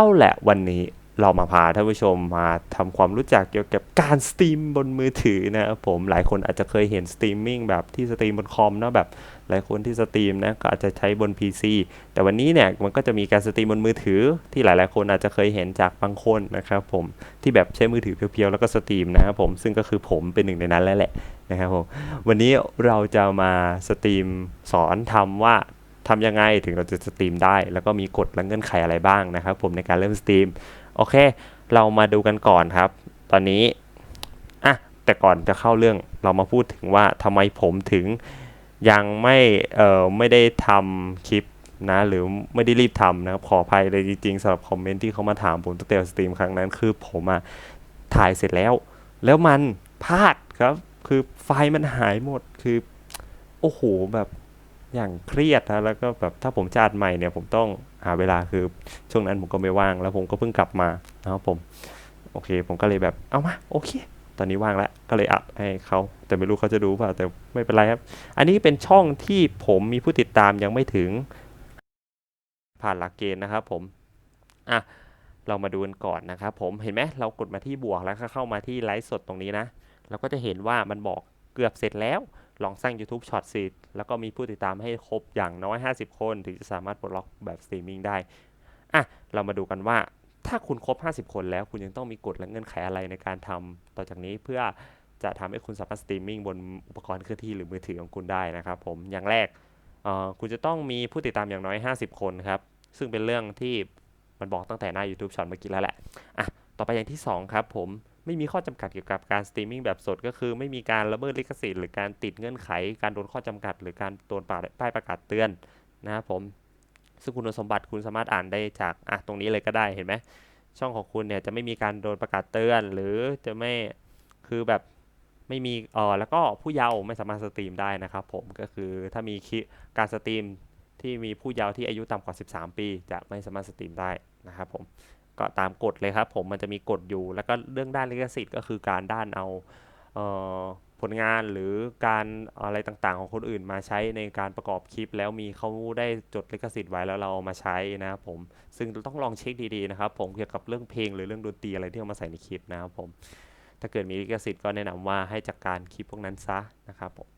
เอาแหละวันนี้เรามาพาท่านผู้ชมมาทำความรู้จักเกี่ยวกับการสตรีมบนมือถือนะครับผมหลายคนอาจจะเคยเห็นสตรีมมิ่งแบบที่สตรีมบนคอมเนะแบบหลายคนที่สตรีมนะก็อาจจะใช้บน PC แต่วันนี้เนี่ยมันก็จะมีการสตรีมบนมือถือ ที่หลายๆ คนอาจจะเคยเห็นจากบางคนนะครับผมที่แบบใช้มือถือเพียวๆ แล้วก็สตรีมนะครับผมซึ่งก็คือผมเป็นหนึ่งในนั้นแล้วแหละนะครับผมวันนี้เราจะมาสตรีมสอนทำว่า ทำยังไงถึงเราจะสตรีมได้ แล้วก็มีกฎและเงื่อนไขอะไรบ้างนะครับ ผมในการเริ่มสตรีมโอเค เรามาดูกันก่อนครับ ตอนนี้อะแต่ก่อนจะเข้าเรื่องเรามาพูดถึงว่าทำไมผมถึงยังไม่เอ่อไม่ได้ทำคลิปนะหรือไม่ได้รีบทำนะครับขออภัยเลยจริงๆสำหรับคอมเมนต์ที่เขามาถามผมตั้งแต่สตรีมครั้งนั้นคือผมอะถ่ายเสร็จแล้ว แล้วมันพลาดครับ คือไฟล์มันหายหมดคือ โอ้โหแบบ อย่างเครียดนะแล้วก็แบบถ้าผมจะอัดใหม่เนี่ยผมต้องหาเวลาคือช่วงนั้นผมก็ไม่ว่าง แล้วผมก็เพิ่งกลับมานะครับผมโอเค ผมก็เลยแบบเอามาโอเค ตอนนี้ว่างแล้วก็เลยอัดให้เขาแต่ไม่รู้เขาจะดูเปล่าแต่ไม่เป็นไรครับ อันนี้เป็นช่องที่ผมมีผู้ติดตามยังไม่ถึง ผ่านหลักเกณฑ์นะครับผมอะเรามาดูกันก่อนนะครับผมเห็นไหมเรากดมาที่บวกแล้วก็เข้ามาที่ไลฟ์สดตรงนี้นะเราก็จะเห็นว่ามันบอกเกือบเสร็จแล้ว ลองสร้าง YouTube Short สิแล้วก็มีผู้ติดตามให้ครบอย่างน้อย 50 คน ถึงจะสามารถปลดล็อกแบบสตรีมมิ่งได้ อะ เรามาดูกันว่าถ้าคุณครบ 50 คนแล้วคุณยังต้องมีกฎและเงื่อนไขอะไรในการทำต่อจากนี้เพื่อจะทำให้คุณสามารถสตรีมมิ่งบนอุปกรณ์เคลื่อนที่หรือมือถือของคุณได้นะครับผม อย่างแรกคุณจะต้องมีผู้ติดตามอย่างน้อย 50 คนครับ ซึ่งเป็นเรื่องที่มันบอกตั้งแต่หน้า YouTube Short เมื่อกี้แล้วแหละ อะ ต่อไปอย่างที่สองครับผม ไม่มีข้อจำกัดเกี่ยวกับการสตรีมมิ่งแบบสดก็คือไม่มีการละเมิดลิขสิทธิ์หรือการติดเงื่อนไข การโดนข้อจำกัด หรือการโดนป้ายประกาศเตือนนะครับผมซึ่งคุณสมบัติคุณสามารถอ่านได้จากอะตรงนี้เลยก็ได้เห็นไหมช่องของคุณเนี่ยจะไม่มีการโดนประกาศเตือน หรือจะไม่คือแบบไม่มีเออแล้วก็ผู้เยาว์ไม่สามารถสตรีมได้นะครับผมก็คือถ้ามีการสตรีมที่มีผู้เยาว์ที่อายุต่ำกว่า 13 ปี จะไม่สามารถสตรีมได้นะครับผม ก็ตามกฎเลยครับผมมันจะมีกฎอยู่ แล้วก็เรื่องด้านลิขสิทธิ์ก็คือการด้านเอาเออผลงานหรือการอะไรต่างๆ ของคนอื่นมาใช้ในการประกอบคลิป แล้วมีเขาได้จดลิขสิทธิ์ไว้แล้วเราเอามาใช้นะครับผมซึ่งต้องลองเช็คดีๆนะครับ ผมเกี่ยวกับเรื่องเพลงหรือเรื่องดนตรีอะไรที่เอามาใส่ในคลิปนะครับผมถ้าเกิดมีลิขสิทธิ์ก็แนะนำว่าให้จัดกการคลิปพวกนั้นซะนะครับผม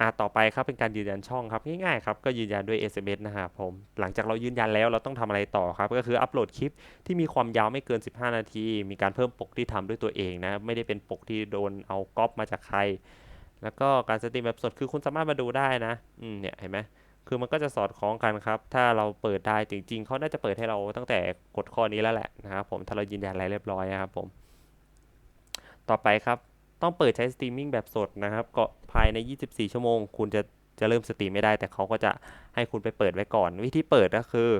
อะต่อไปครับเป็นการยืนยันช่องครับง่ายๆครับก็ยืนยันด้วย SMS นะครับผมหลังจากเรายืนยันแล้วเราต้องทำอะไรต่อครับก็คืออัปโหลดคลิปที่มีความยาวไม่เกิน 15 นาที มีการเพิ่มปกที่ทำด้วยตัวเองนะไม่ได้เป็นปกที่โดนเอาก๊อปมาจากใคร แล้วก็การสตรีมแบบสดคือคุณสามารถมาดูได้นะอืมเนี่ยเห็นไหมคือมันก็จะสอดคล้องกันครับ ถ้าเราเปิดได้จริง ๆ เขาน่าจะเปิดให้เราตั้งแต่กดข้อนี้แล้วแหละนะครับผมถ้าเรายืนยันอะไรเรียบร้อยนะครับผม ต่อไปครับ ต้องเปิดใช้สตรีมมิ่งแบบสดนะครับก็ภายใน 24 ชั่วโมง คุณจะจะเริ่มสตรีมไม่ได้ แต่เขาก็จะให้คุณไปเปิดไว้ก่อน วิธีเปิดก็คือ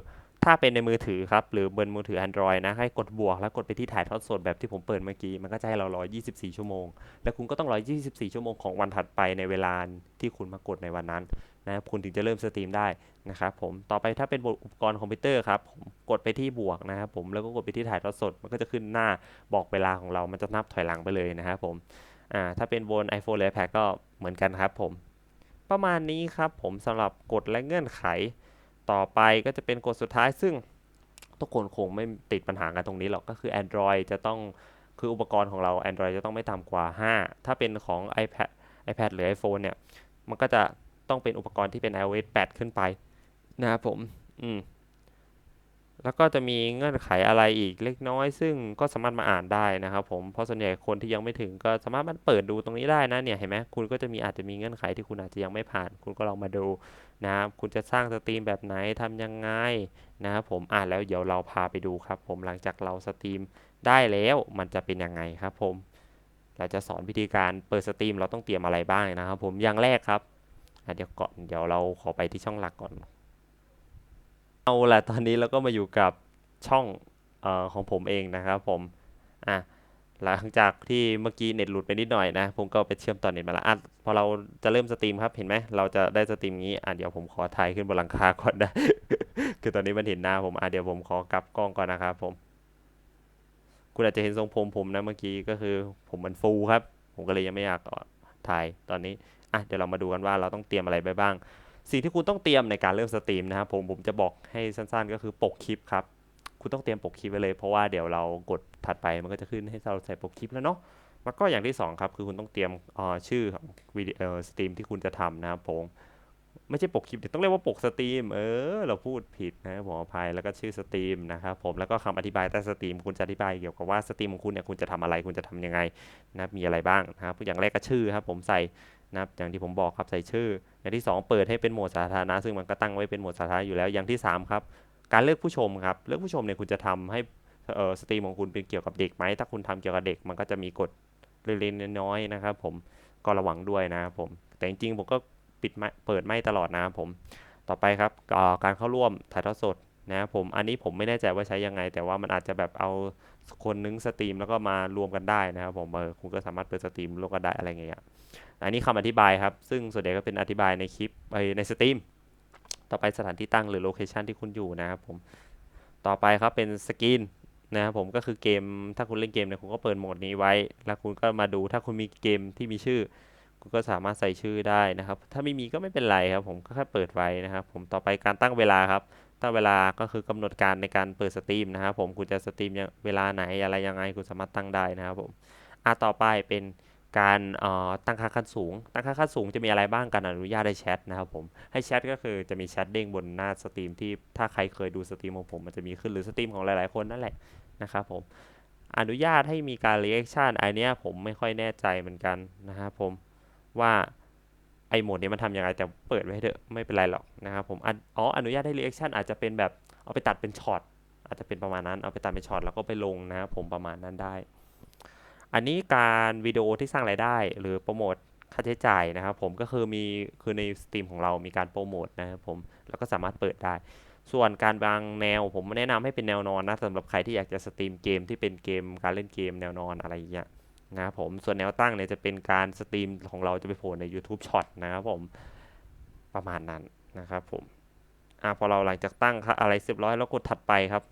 ถ้าเป็นในมือถือครับ หรือบนมือถือ Android นะ ให้กดบวกแล้วกดไปที่ถ่ายทอดสดแบบที่ผมเปิดเมื่อกี้ มันก็จะให้เรารอ 24 ชั่วโมง แล้วคุณก็ต้องรอ 24 ชั่วโมงของวันถัดไปในเวลาที่คุณมากดในวันนั้น นะครับคุณถึงจะเริ่มสตรีมได้นะครับผมต่อไปถ้าเป็นอุปกรณ์คอมพิวเตอร์ครับผมกดไปที่บวกนะครับผมแล้วก็กดไปที่ถ่ายทอดสด มันก็จะขึ้นหน้าบอกเวลาของเรา มันจะนับถอยหลังไปเลยนะครับผมอ่าถ้าเป็นบน iPhone หรือ iPad ก็เหมือนกันครับผมประมาณนี้ครับผมสำหรับกฎและเงื่อนไข ต่อไปก็จะเป็นกฎสุดท้ายซึ่งทุกคนคงไม่ติดปัญหากันตรงนี้หรอกก็คือ Android จะต้องคืออุปกรณ์ของเรา Android จะต้องไม่ต่ำกว่า 5 ถ้าเป็นของ iPad iPad หรือ iPhone เนี่ย มันก็จะ ต้องเป็นอุปกรณ์ที่เป็น iOS 8 ขึ้นไปนะครับผม อืม แล้วก็จะมีเงื่อนไขอะไรอีกเล็กน้อย ซึ่งก็สามารถมาอ่านได้นะครับผม เพราะส่วนใหญ่คนที่ยังไม่ถึงก็สามารถมันเปิดดูตรงนี้ได้นะเนี่ยเห็นไหมคุณก็จะมีอาจจะมีเงื่อนไขที่คุณอาจจะยังไม่ผ่าน คุณก็ลองมาดูนะครับ คุณจะสร้างสตรีมแบบไหนทำยังไงนะครับผม อ่านแล้วเดี๋ยวเราพาไปดูครับ ผม หลังจากเราสตรีมได้แล้วมันจะเป็นยังไงครับ ผมเราจะสอนวิธีการเปิดสตรีมเราต้องเตรียมอะไรบ้างนะครับ ผม อย่างแรกครับ เดี๋ยวก่อนเดี๋ยวเราขอไปที่ช่องหลักก่อน เอาละตอนนี้เราก็มาอยู่กับช่องออของผมเองนะครับผมอะหลังจากที่เมื่อกี้เน็ตหลุดไปนิดหน่อยนะ ผมก็ไปเชื่อมต่อเน็ตมาแล้วอะพอเราจะเริ่มสตรีมครับเห็นไหมเราจะได้สตรีมงี้อะเดี๋ยวผมขอถ่ายขึ้นบนหลังคาก่อนนะ คือตอนนี้มันเห็นหน้าผมอะเดี๋ยวผมขอกลับกล้องก่อนนะครับผม คุณอาจจะเห็นทรงผมผมนะเมื่อกี้ก็คือผมมันฟูครับ ผมก็เลยยังไม่อยากถ่ายตอนนี้ อะเดี๋ยวเรามาดูกันว่าเราต้องเตรียมอะไรไปบ้าง สิ่งที่คุณต้องเตรียมในการเริ่มสตรีมนะครับผมผมจะบอกให้สั้นๆ ก็คือปกคลิปครับคุณต้องเตรียมปกคลิปไว้เลย เพราะว่าเดี๋ยวเรากดถัดไปมันก็จะขึ้นให้เราใส่ปกคลิปแล้วเนาะแล้วก็อย่างที่สองครับ คือคุณต้องเตรียมชื่อของวิดีโอสตรีมที่คุณจะทำนะครับผมไม่ใช่ปกคลิปต้องเรียกว่าปกสตรีม เออ เราพูดผิดนะผมอภัยแล้วก็ชื่อสตรีมนะครับผมแล้วก็คำอธิบายใต้สตรีมคุณจะอธิบายเกี่ยวกับว่าสตรีมของคุณเนี่ยคุณจะทำอะไรคุณจะทำยังไงนะมีอะไรบ้างนะครับอย่างแรกก็ชื่อครับผมใส่ นะครับอย่างที่ผมบอกครับใส่ชื่อ อย่างที่ 2 เปิดให้เป็นโหมดสาธารณะซึ่งมันก็ตั้งไว้เป็นโหมดสาธารณะอยู่แล้วอย่างที่ 3 ครับ การเลือกผู้ชมครับเลือกผู้ชมเนี่ยคุณจะทำให้เอ่อสตรีมของคุณเป็นเกี่ยวกับเด็กไหมถ้าคุณทำเกี่ยวกับเด็กมันก็จะมีกฎเล็กๆน้อยๆนะครับ ผมก็ระวังด้วยนะครับผม แต่จริงๆผมก็ปิดไม่เปิดไม่ตลอดนะครับผมต่อไปครับการเข้าร่วมถ่ายทอดสด นะครับผมอันนี้ผมไม่แน่ใจว่าใช้ยังไง แต่ว่ามันอาจจะแบบเอาคนนึงสตรีมแล้วก็มารวมกันได้นะครับผมเออคุณก็สามารถเปิดสตรีมร่วมกันได้อะไรเงี้ยอันนี้คำอธิบายครับ ซึ่งส่วนใหญ่ก็เป็นอธิบายในคลิปในสตรีมต่อไปสถานที่ตั้งหรือโลเคชันที่คุณอยู่นะครับผมต่อไปครับเป็นสกรีนนะครับผมก็คือเกมถ้าคุณเล่นเกมเนี่ยคุณก็เปิดโหมดนี้ไว้ แล้วคุณก็มาดูถ้าคุณมีเกมที่มีชื่อ ก็สามารถใส่ชื่อได้นะครับ ถ้าไม่มีก็ไม่เป็นไรครับ ผมก็แค่เปิดไว้นะครับ ผมต่อไปการตั้งเวลาครับ ตั้งเวลาก็คือกำหนดการในการเปิดสตรีมนะครับ ผมคุณจะสตรีมเวลาไหนอะไรยังไงคุณสามารถตั้งได้นะครับผมอะต่อไปเป็นการตั้งค่าขั้นสูง ตั้งค่าขั้นสูงจะมีอะไรบ้าง การอนุญาตให้แชทนะครับผม ให้แชทก็คือจะมีแชทเด้งบนหน้าสตรีมที่ถ้าใครเคยดูสตรีมของผมมันจะมีขึ้นหรือสตรีมของหลายๆคนนั่นแหละนะครับผม อนุญาตให้มีการ reaction อันนี้ผมไม่ค่อยแน่ใจเหมือนกันนะครับผม ว่าไอโหมดนี้มันทำยังไงแต่เปิดไว้เถอะไม่เป็นไรหรอกนะครับผมอ๋ออนุญาตให้ reaction อาจจะเป็นแบบเอาไปตัดเป็นช็อตอาจจะเป็นประมาณนั้นเอาไปตัดเป็นช็อตแล้วก็ไปลงนะครับผมประมาณนั้นได้ อันนี้การวิดีโอที่สร้างรายได้ หรือโปรโมทค่าใช้จ่ายนะครับผมก็คือมีคือในสตรีมของเรามีการโปรโมทนะครับผมแล้วก็สามารถเปิดได้ ส่วนการบางแนวผมแนะนำให้เป็นแนวนอนนะสำหรับใครที่อยากจะสตรีมเกมที่เป็นเกมการเล่นเกมแนวนอนอะไรอย่างเงี้ย นะครับผมส่วนแนวตั้งเนี่ยจะเป็นการสตรีมของเราจะไปโผล่ใน YouTube Short นะครับผมประมาณนั้นนะครับผมอ่าพอเราหลังจากตั้งอะไรเรียบร้อยแล้วกดถัดไปครับ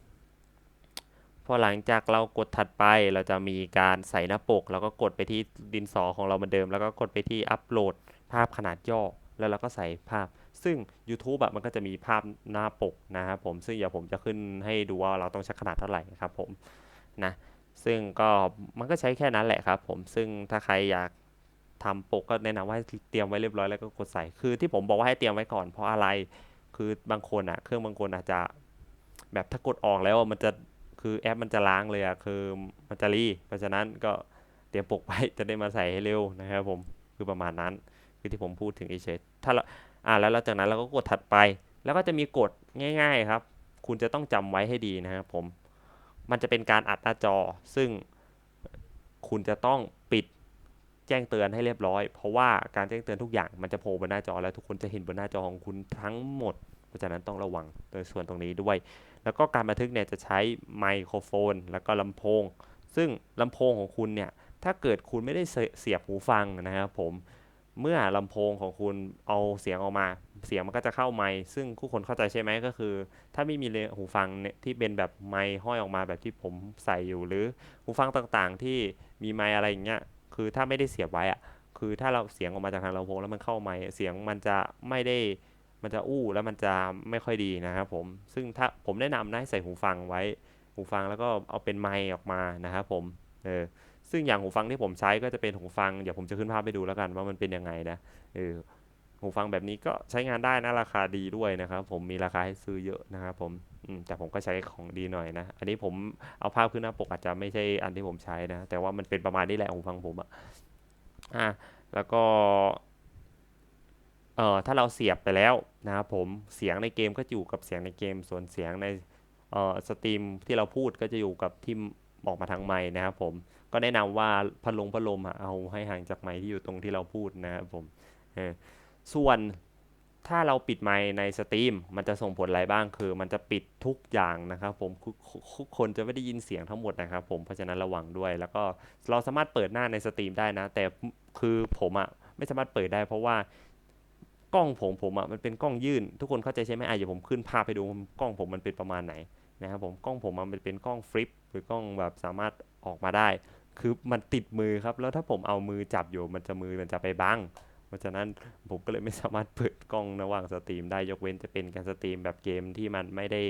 พอหลังจากเรากดถัดไปเราจะมีการใส่หน้าปก แล้วก็กดไปที่ดินสอของเราเหมือนเดิม แล้วก็กดไปที่อัปโหลดภาพขนาดย่อแล้วเราก็ใส่ภาพ ซึ่ง YouTube แบบมันก็จะมีภาพหน้าปกนะครับผมซึ่งเดี๋ยวผมจะขึ้นให้ดูว่าเราต้องใช้ขนาดเท่าไหร่ครับผมนะ ซึ่งก็มันก็ใช้แค่นั้นแหละครับ ผมซึ่งถ้าใครอยากทำปกก็แนะนำว่าเตรียมไว้เรียบร้อยแล้วก็กดใส่คือที่ผมบอกว่าให้เตรียมไว้ก่อนเพราะอะไร คือบางคนอะเครื่องบางคนอาจจะแบบถ้ากดออกแล้วมันจะคือแอปมันจะล้างเลยอะคือมันจะรีเพราะฉะนั้นก็เตรียมปกไว้จะได้มาใส่ให้เร็วนะครับผมคือประมาณนั้น คือที่ผมพูดถึงเฉยถ้าเราอ่าแล้วหลังจากนั้นเราก็กดถัดไป แล้วก็จะมีกฎง่าย ๆครับ คุณจะต้องจำไว้ให้ดีนะครับผม มันจะเป็นการอัดหน้าจอ ซึ่งคุณจะต้องปิดแจ้งเตือนให้เรียบร้อย เพราะว่าการแจ้งเตือนทุกอย่างมันจะโผล่บนหน้าจอ แล้วทุกคนจะเห็นบนหน้าจอของคุณทั้งหมด เพราะฉะนั้นต้องระวังโดยส่วนตรงนี้ด้วย แล้วก็การบันทึกเนี่ยจะใช้ไมโครโฟน แล้วก็ลำโพง ซึ่งลำโพงของคุณเนี่ยถ้าเกิดคุณไม่ได้เสียบหูฟังนะครับผม เมื่อลำโพงของคุณเอาเสียงออกมา เสียงมันก็จะเข้าไมค์ซึ่งผู้คนเข้าใจใช่ไหมก็คือ ถ้าไม่มีหูฟังเนี่ยที่เป็นแบบไมค์ห้อยออกมาแบบที่ผมใส่อยู่หรือหูฟังต่างๆ ที่มีไมค์อะไรอย่างเงี้ยคือถ้าไม่ได้เสียบไว้อะคือถ้าเราเสียงออกมาจากทางลำโพงแล้วมันเข้าไมค์เสียงมันจะไม่ได้มันจะอู้แล้วมันจะไม่ค่อยดีนะครับผมซึ่งถ้าผมแนะนำนะให้ใส่หูฟังไว้ หูฟังแล้วก็เอาเป็นไมค์ออกมานะครับผมเออ ซึ่งอย่างหูฟังที่ผมใช้ก็จะเป็นหูฟัง เดี๋ยวผมจะขึ้นภาพไปดูแล้วกันว่ามันเป็นยังไงนะเออหูฟังแบบนี้ก็ใช้งานได้นะราคาดีด้วยนะครับ ผมมีราคาให้ซื้อเยอะนะครับผมแต่ผมก็ใช้ของดีหน่อยนะ อันนี้ผมเอาภาพขึ้นหน้าปกอาจจะไม่ใช่อันที่ผมใช้นะ แต่ว่ามันเป็นประมาณนี้แหละหูฟังผมอะอะแล้วก็เอ่อถ้าเราเสียบไปแล้วนะครับผมเสียงในเกมก็อยู่กับเสียงในเกม ส่วนเสียงในเอ่อสตรีมที่เราพูดก็จะอยู่กับที่ออกมาทางไมค์นะครับผม ก็แนะนำว่าพัดลมพัดลมเอาให้ห่างจากไมค์ที่อยู่ตรงที่เราพูดนะครับผมส่วนถ้าเราปิดไมค์ในสตรีมมันจะส่งผลอะไรบ้างคือ มันจะปิดทุกอย่างนะครับผมทุกคนจะไม่ได้ยินเสียงทั้งหมดนะครับผมเพราะฉะนั้นระวังด้วย แล้วก็เราสามารถเปิดหน้าในสตรีมได้นะ แต่คือผมอะไม่สามารถเปิดได้เพราะว่ากล้องผมผมอะมันเป็นกล้องยื่น ทุกคนเข้าใจใช่ไหมอะเดี๋ยวผมขึ้นภาพไปดูกล้องผมมันเป็นประมาณไหนนะครับผมกล้องผมมันเป็นกล้องฟลิปหรือกล้องแบบสามารถออกมาได้ คือมันติดมือครับ แล้วถ้าผมเอามือจับอยู่ มันจะมือมันจะไปบังเพราะฉะนั้นผมก็เลยไม่สามารถเปิดกล้องระหว่างสตรีมได้ยกเว้นจะเป็นการสตรีมแบบเกมที่มันไม่ได้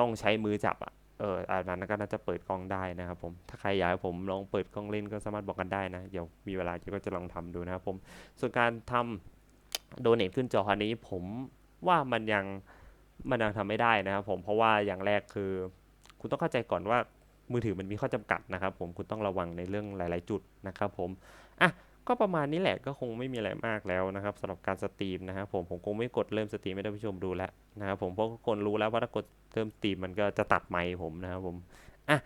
ต้องใช้มือจับอะเอออันนั้นก็น่าจะเปิดกล้องได้นะครับผม ถ้าใครอยากให้ผมลองเปิดกล้องเล่นก็สามารถบอกกันได้นะ เดี๋ยวมีเวลาเดี๋ยวก็จะลองทำดูนะครับผม ส่วนการทำโดเนทขึ้นจอคันนี้ผมว่ามันยังมันยังทำไม่ได้นะครับผม เพราะว่าอย่างแรกคือ คุณต้องเข้าใจก่อนว่า มือถือมันมีข้อจำกัดนะครับ ผมคุณต้องระวังในเรื่องหลาย ๆ จุดนะครับผมอะก็ประมาณนี้แหละก็คงไม่มีอะไรมากแล้วนะครับสำหรับการสตรีมนะครับผมผมคงไม่กดเริ่มสตรีมให้ท่านผู้ชมดูแล้วนะครับผมเพราะทุกคนรู้แล้วว่าถ้ากดเริ่มสตรีมมันก็จะตัดไมค์ผมนะครับผมอะ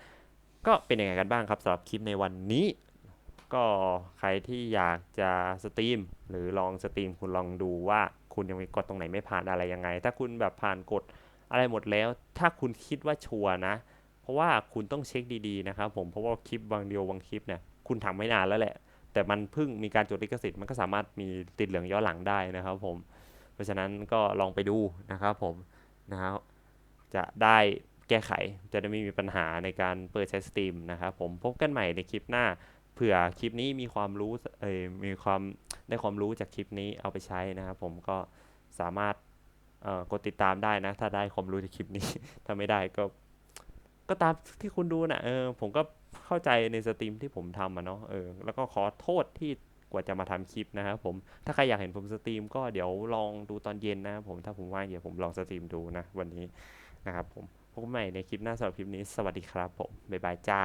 ก็เป็นยังไงกันบ้างครับสำหรับคลิปในวันนี้ ก็ใครที่อยากจะสตรีมหรือลองสตรีมคุณลองดูว่าคุณยังมีกดตรงไหนไม่ผ่านอะไรยังไง ถ้าคุณแบบผ่านกดอะไรหมดแล้ว ถ้าคุณคิดว่าชัวร์นะ เพราะว่าคุณต้องเช็คดีๆนะครับผมเพราะว่าคลิปบางเดียวบางคลิปเนี่ยคุณทำไม่นานแล้วแหละ แต่มันเพิ่งมีการจดลิขสิทธิ์มันก็สามารถมีติดเหลืองย้อนหลังได้นะครับผมเพราะฉะนั้นก็ลองไปดูนะครับผมนะครับจะได้แก้ไขจะได้ไม่มีปัญหาในการเปิดใช้สตรีมนะครับผมพบกันใหม่ในคลิปหน้าเผื่อคลิปนี้มีความรู้เอยมีความได้ความรู้จากคลิปนี้เอาไปใช้นะครับผมก็สามารถกดติดตามได้นะ ถ้าได้ความรู้จากคลิปนี้ ถ้าไม่ได้ก็ ก็ตามที่คุณดูนะเออผมก็เข้าใจในสตรีมที่ผมทำอะเนาะเออแล้วก็ขอโทษที่กว่าจะมาทำคลิปนะครับผมถ้าใครอยากเห็นผมสตรีมก็เดี๋ยวลองดูตอนเย็นนะผมถ้าผมว่างเดี๋ยวผมลองสตรีมดูนะวันนี้นะครับผมพบกันใหม่ในคลิปหน้าสำหรับคลิปนี้สวัสดีครับผมบ๊ายบายจ้า